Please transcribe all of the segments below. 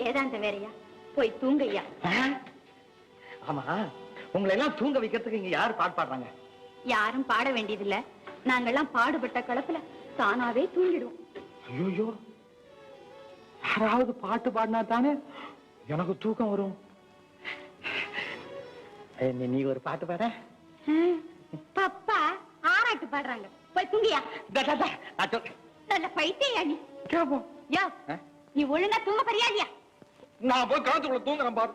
வேதாந்த வேறையா? போய் தூங்கய்யா. ஆமா. உங்களை எல்லாம் தூங்க வைக்கிறதுக்கு இங்க யார் பாட்டு பாடுறாங்க? யாரும் பாட வேண்டியதில்ல. நாங்கெல்லாம் பாடுபட்ட களத்துல தானாவே தூங்கிடுவோம். ஐயோ யாராவது பாட்டு பாடினா தானே எனக்கு தூக்கம் வரும். நீ- ஒரு பாட்டு பாட. பப்பா ஆராட்டு பாடுறாங்க. போய் தூங்கியா? நல்ல பைத்தியா நீ? நீ ஒழுங்கா தூங்க பரியாதியா நான் போய் காத்துக்குள்ள தூங்குறேன் பாரு.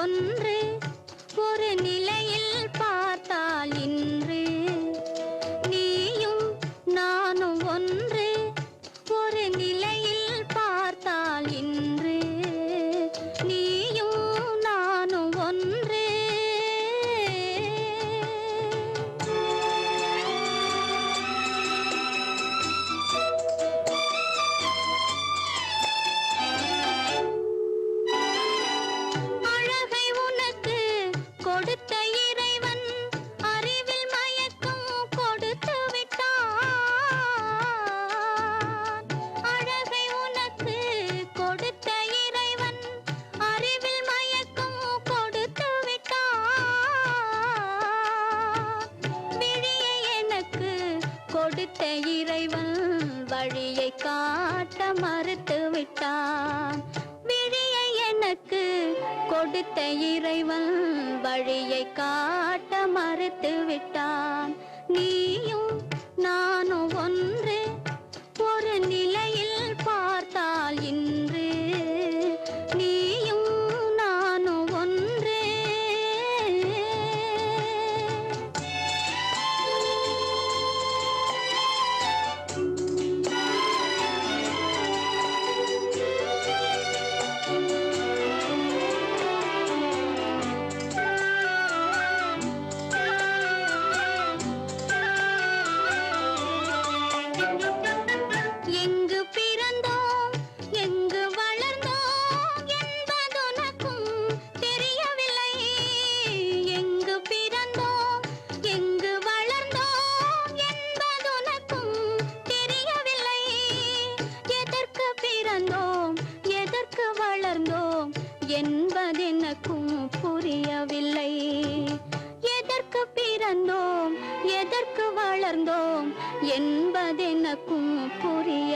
ஒன்று ஒரு நிலையில் பார்த்தால் இன்று. நீயும் நானும் ஒன்று கொடுத்த இறைவன் கொடுத்த இறைவன் வழியை காட்ட மறுத்து விட்டான் நீ வளர்ந்தோம் என்பதெனக்கும் புரிய